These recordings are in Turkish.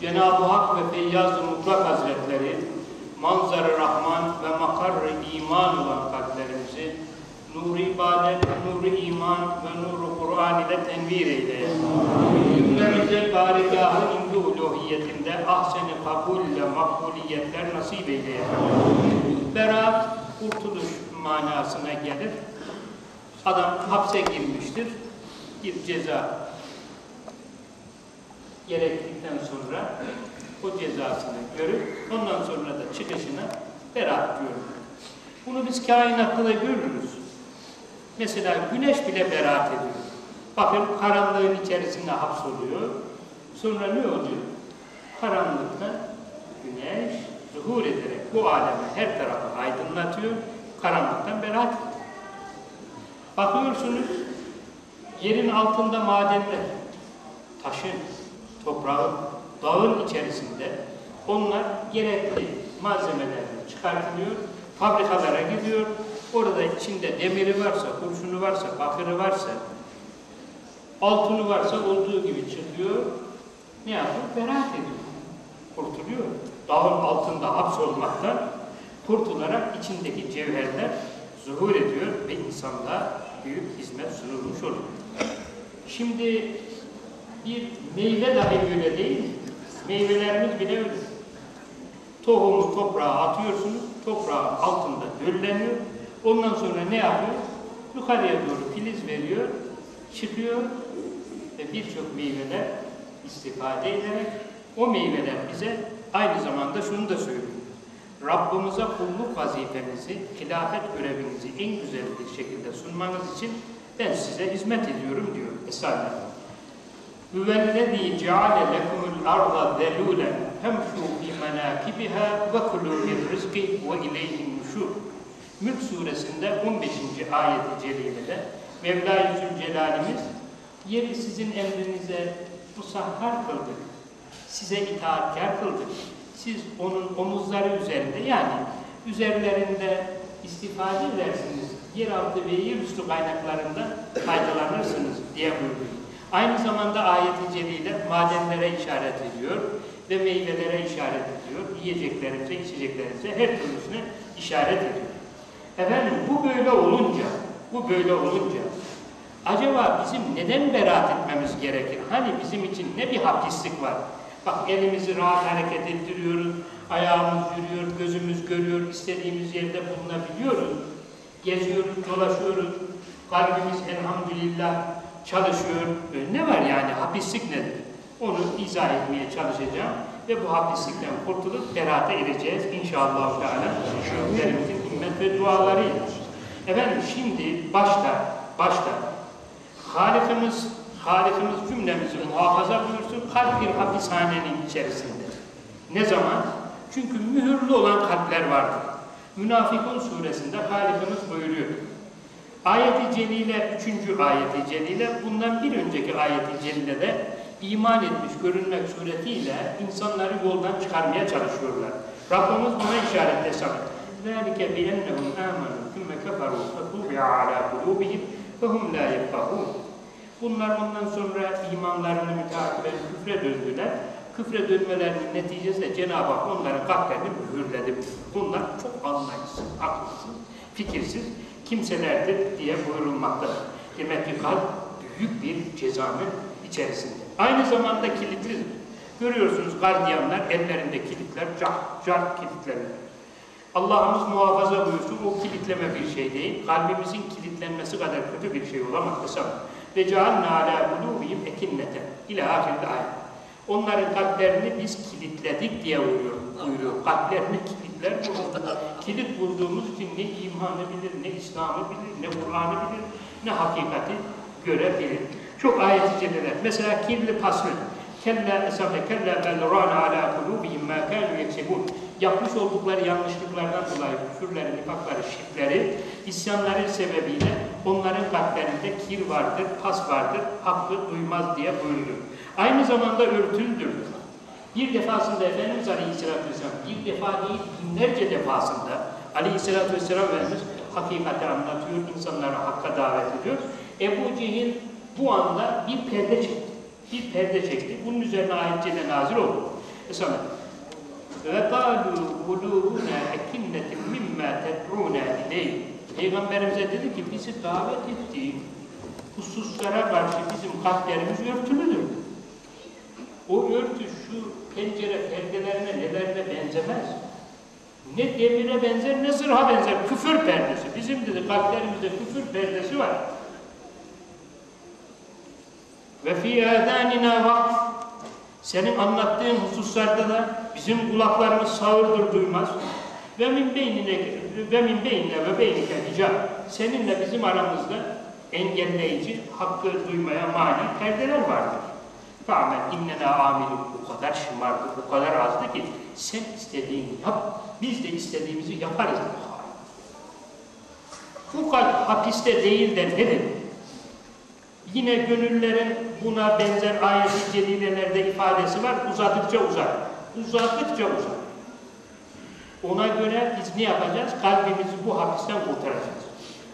Cenab-ı Hak ve Feyyaz-ı Mutlak Hazretleri manzar-ı Rahman ve makar-ı iman olan kalplerimizi nur-i ibadet, nur-i iman ve nur-u Kur'an ile tenvir eyle. Cümlemize barigahı indi uluhiyetinde ahsen-i kabulle makbuliyetler nasip eyle. Berat, kurtuluş manasına gelir. Adam hapse girmiştir. Bir ceza gerektikten sonra o cezasını görüp ondan sonra da çıkışına beraat diyor. Bunu biz kainatta da görürüz. Mesela güneş bile beraat ediyor. Bakın karanlığın içerisinde hapsoluyor. Sonra ne oluyor? Karanlıkta güneş zuhur ederek bu alemi her tarafı aydınlatıyor. Karanlıktan beraat. Bakıyorsunuz yerin altında madenler, taşın, toprağın, dağın içerisinde onlar gerekli malzemelerle çıkartılıyor, fabrikalara gidiyor. Orada içinde demiri varsa, kurşunu varsa, bakırı varsa, altını varsa olduğu gibi çıkıyor. Ne yapıyor? Beraat ediyor. Kurtuluyor. Dağın altında hapsolmaktan kurtularak içindeki cevherler zuhur ediyor ve insanlığa büyük hizmet sunulmuş oluyor. Şimdi bir meyve dahi öyle değil mi? Meyvelerimiz bile öyle. Tohumu toprağa atıyorsunuz, toprağın altında dölleniyor. Ondan sonra ne yapıyor? Yukarıya doğru filiz veriyor, çıkıyor ve birçok meyveler istifade ederek o meyveler bize aynı zamanda şunu da söylüyor. Rabbimize kulluk vazifemizi, hilafet görevinizi en güzel bir şekilde sunmanız için ben size hizmet ediyorum diyor Esale'de. Hüvellezî ceale lekumul arda zelûlen femşû fî menâkibiha ve kulû min rizki ve ileyhin nuşûr. Mülk suresinde 15. ayeti celilede Mevla-i Zülcelal'imiz yeri sizin emrinize musahhar kıldık. Size itaatkar kıldık. Siz onun omuzları üzerinde yani üzerlerinde istifade edersiniz. Yeraltı ve yerüstü kaynaklarında faydalanırsınız diye buyuruyor. Aynı zamanda ayet-i celile madenlere işaret ediyor ve meyvelere işaret ediyor. Yiyeceklerimize, içeceklerimize her türlüsüne işaret ediyor. Efendim bu böyle olunca, bu böyle olunca acaba bizim neden beraat etmemiz gerekir? Hani bizim için ne bir hapislik var? Bak elimizi rahat hareket ettiriyoruz, ayağımız yürüyor, gözümüz görüyor, istediğimiz yerde bulunabiliyoruz. Geziyoruz, dolaşıyoruz, kalbimiz elhamdülillah çalışıyor. Ne var yani hapislik nedir? Onu izah etmeye çalışacağım ve bu hapislikten kurtulup beraate ereceğiz inşallah. Teala. Şükürlerimizin himmet ve dualarıyla. Efendim şimdi başta, başta Halikimiz, Halikimiz cümlemizi muhafaza buyursun kalp bir hapishanenin içerisinde. Ne zaman? Çünkü mühürlü olan kalpler vardır. Münafikun suresinde Halikimiz buyuruyor. Ayet-i Celile, üçüncü ayet-i Celile, bundan bir önceki ayet-i Celile'de iman etmiş görünmek suretiyle insanları yoldan çıkarmaya çalışıyorlar. Rabbimiz buna işaretle sanır. ذَٰلِكَ بِيَنَّهُمْ آمَنُوا ثُمَّ كَفَرُوا فَطُوبِعَ عَلَى قُلُوبِهِمْ فَهُمْ لَا يَفْقَهُونَ Bunlar ondan sonra imanlarını müteakiben küfre döndüler. Küfre dönmelerinin neticesinde Cenab-ı Hak onların kalplerini mühürledi. Bunlar çok anlayışsız, akılsız, fikirsiz kimselerdir diye buyurulmaktadır. Demek ki kalp büyük bir cezanın içerisinde. Aynı zamanda kilitlidir. Görüyorsunuz gardiyanlar ellerinde kilitler, cart cart kilitlerler. Allah'ımız muhafaza buyursun, o kilitleme bir şey değil. Kalbimizin kilitlenmesi kadar kötü bir şey olamaz hesap. Ve cealna ala kulubihim ekinneten. İlâ ahirde ayet. Onların kalplerini biz kilitledik diye buyuruyor. buyuruyor. Kalplerini kilitler vuruldu. Kilit vurduğumuz için ne imanı bilir, ne İslam'ı bilir, ne Kur'an'ı bilir, ne hakikati görebilir. Çok ayet-i celiler. Mesela kirli paslı. Kella esafe kella bel râne alâ kulûbihim mâ kânû yeksebûn. Yapmış oldukları yanlışlıklardan dolayı küfürleri, nifakları, şirkleri, isyanları sebebiyle onların kalplerinde kir vardır, pas vardır, hakkı duymaz diye buyuruyor. Aynı zamanda örtüldür. Bir defasında Efendimiz Aleyhisselatü Vesselam, bir defa değil binlerce defasında Aleyhisselatü Vesselam Efendimiz hakikati anlatıyor, insanları hakka davet ediyor. Ebu Cehil bu anda bir perde çekti. Bir perde çekti. Bunun üzerine ayetçe nazil oldu. Ve kâlû kulûbuna ekinnetin mimmâ ted'ûnâ ileyh. Peygamberimize dedi ki bizi davet ettiğin hususlara karşı bizim kalplerimiz örtülüdür. O örtü şu pencere perdelerine nelerine benzemez. Ne demire benzer ne zırha benzer. Küfür perdesi. Bizim dedi kalplerimizde küfür perdesi var. Ve fi âdânina vakf. Senin anlattığın hususlarda da bizim kulaklarımız sağırdır duymaz. Ve min beynine ve min beynine ve beynike hicab. Seninle bizim aramızda engelleyici, hakkı duymaya mani perdeler vardır. Fa'mel innena amilun bu kadar şımardı, bu kadar azdı ki sen istediğini yap, biz de istediğimizi yaparız. Bu kalp hapiste değil de nedir? Yine gönüllerin buna benzer ayet-i celilelerde ifadesi var. Uzadıkça uzar. Uzadıkça uzar. Ona göre biz ne yapacağız? Kalbimizi bu hapisten kurtaracağız.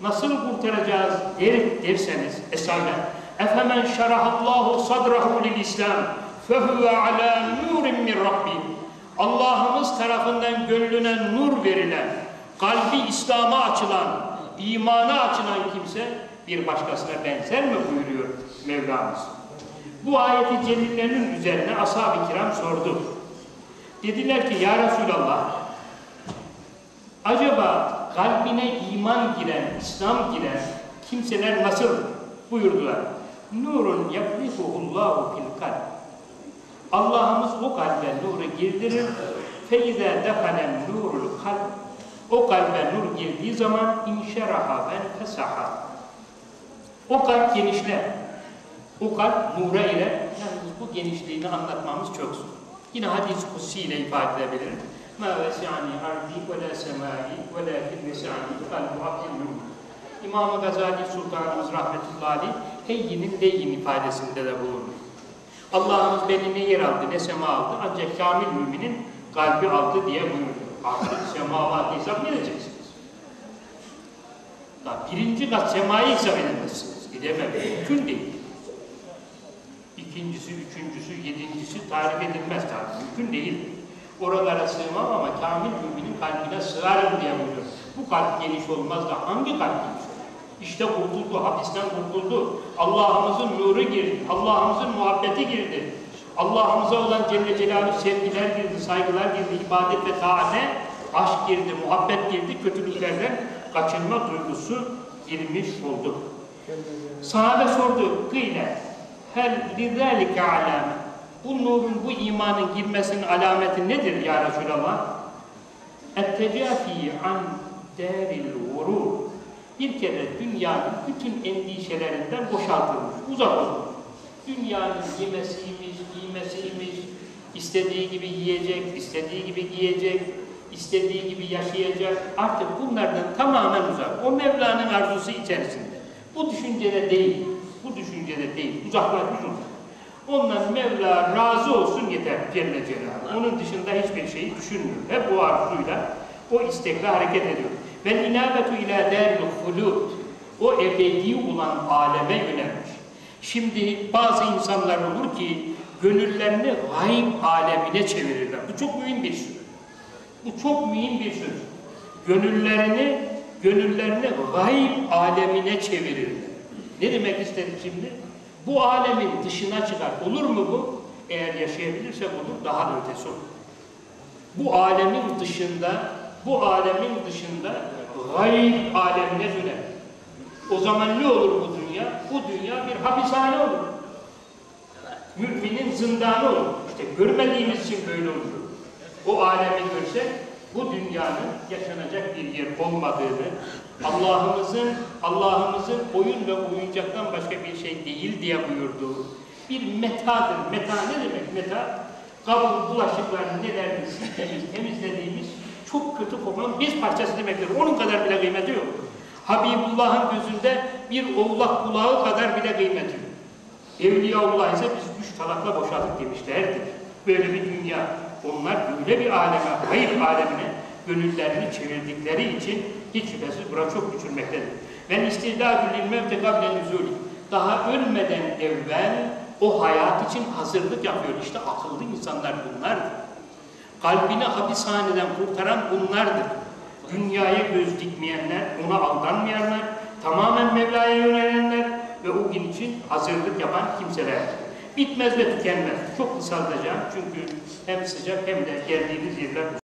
Nasıl kurtaracağız der, derseniz esamen efemen şerahallahu sadrahu lil İslam fehuve ala nurin min rabbi Allah'ımız tarafından gönlüne nur verilen, kalbi İslam'a açılan, imana açılan kimse bir başkasına benzer mi buyuruyor Mevlamız. Bu ayeti celillerin üzerine ashab-ı kiram sordu. Dediler ki ya Resulallah acaba kalbine iman giren, İslam giren kimseler nasıl buyurdular? Nurun yaklifuhullahu fil kalb. Allah'ımız o kalbe nuru girdirir. Feize defalen nurul kalb. O kalbe nur girdiği zaman inşeraha ve fesaha. O kalp genişler. O kalp nura ile yalnız bu genişliğini anlatmamız çok zor. Yine hadis kutsi ile ifade edebilirim. Ma vesi'ani ardi ve la semai ve lakin vesi'ani kalbu abdin nur. İmam-ı Gazali Sultanımız rahmetullahi heyyinin leyin ifadesinde de bulunur. Allah'ımız beni ne yer aldı ne sema aldı ancak kamil müminin kalbi aldı diye buyuruyor. Artık semavatı hesap edeceksiniz? Daha birinci kat semayı hesap edemezsiniz. Gidemem. Mümkün değil. İkincisi, üçüncüsü, yedincisi tarif edilmez tabi. Mümkün değil. Oralara sığmam ama kamil müminin kalbine sığarım diye buyuruyor. Bu kalp geniş olmaz da hangi kalp geniş? İşte kurtuldu, hapisten kurtuldu. Allah'ımızın nuru girdi, Allah'ımızın muhabbeti girdi. Allah'ımıza olan Celle Celaluhu sevgiler girdi, saygılar girdi, ibadet ve taate aşk girdi, muhabbet girdi, kötülüklerden kaçınma duygusu girmiş oldu. Sahabe sordu, kıyle, hel lidâlike alâme. Bu nurun, bu imanın girmesinin alameti nedir ya Resulallah? Ettecafî an dâril vurûr. Bir kere dünyanın bütün endişelerinden boşaltılmış, uzak olmuş. Dünyanın yemesiymiş, giymesiymiş, istediği gibi yiyecek, istediği gibi giyecek, istediği gibi yaşayacak. Artık bunlardan tamamen uzak. O Mevla'nın arzusu içerisinde. Bu düşüncede değil, bu düşüncede değil, uzaklaşmış uzak. Ondan Mevla razı olsun yeter Celle Celaluhu. Onun dışında hiçbir şeyi düşünmüyor. Hep bu arzuyla, o istekle hareket ediyor. Vel inabetu ila deril hulud. O ebedi olan aleme yönelmiş. Şimdi bazı insanlar olur ki gönüllerini gayb alemine çevirirler. Bu çok mühim bir söz. Bu çok mühim bir söz. Gönüllerini gönüllerini gayb alemine çevirirler. Ne demek istedim şimdi? Bu alemin dışına çıkar. Olur mu bu? Eğer yaşayabilirsek olur, daha da ötesi olur. Bu alemin dışında, bu alemin dışında gayb alemine döner. O zaman ne olur bu dünya? Bu dünya bir hapishane olur. Müminin zindanı olur. İşte görmediğimiz için böyle olur. O alemi görsek bu dünyanın yaşanacak bir yer olmadığını, Allah'ımızın Allah'ımızın oyun ve oyuncaktan başka bir şey değil diye buyurduğu bir metadır. Meta ne demek meta? Kabul bulaşıklarını neler sildiğimiz, temizlediğimiz çok kötü kokan bir parçası demektir. Onun kadar bile kıymeti yok. Habibullah'ın gözünde bir oğlak kulağı kadar bile kıymeti yok. Evliyaullah ise biz üç talakla boşadık demişlerdir. Böyle bir dünya. Onlar böyle bir aleme, hayır alemine gönüllerini çevirdikleri için hiç şüphesiz buna çok küçülmektedir. Ben istidâdü lil mevte kable nüzûli. Daha ölmeden evvel o hayat için hazırlık yapıyor. İşte akıllı insanlar bunlardır. Kalbini hapishaneden kurtaran bunlardır. Dünyaya göz dikmeyenler, ona aldanmayanlar, tamamen Mevla'ya yönelenler ve o gün için hazırlık yapan kimseler. Bitmez ve tükenmez. Çok kısaltacağım çünkü hem sıcak hem de geldiğiniz yerler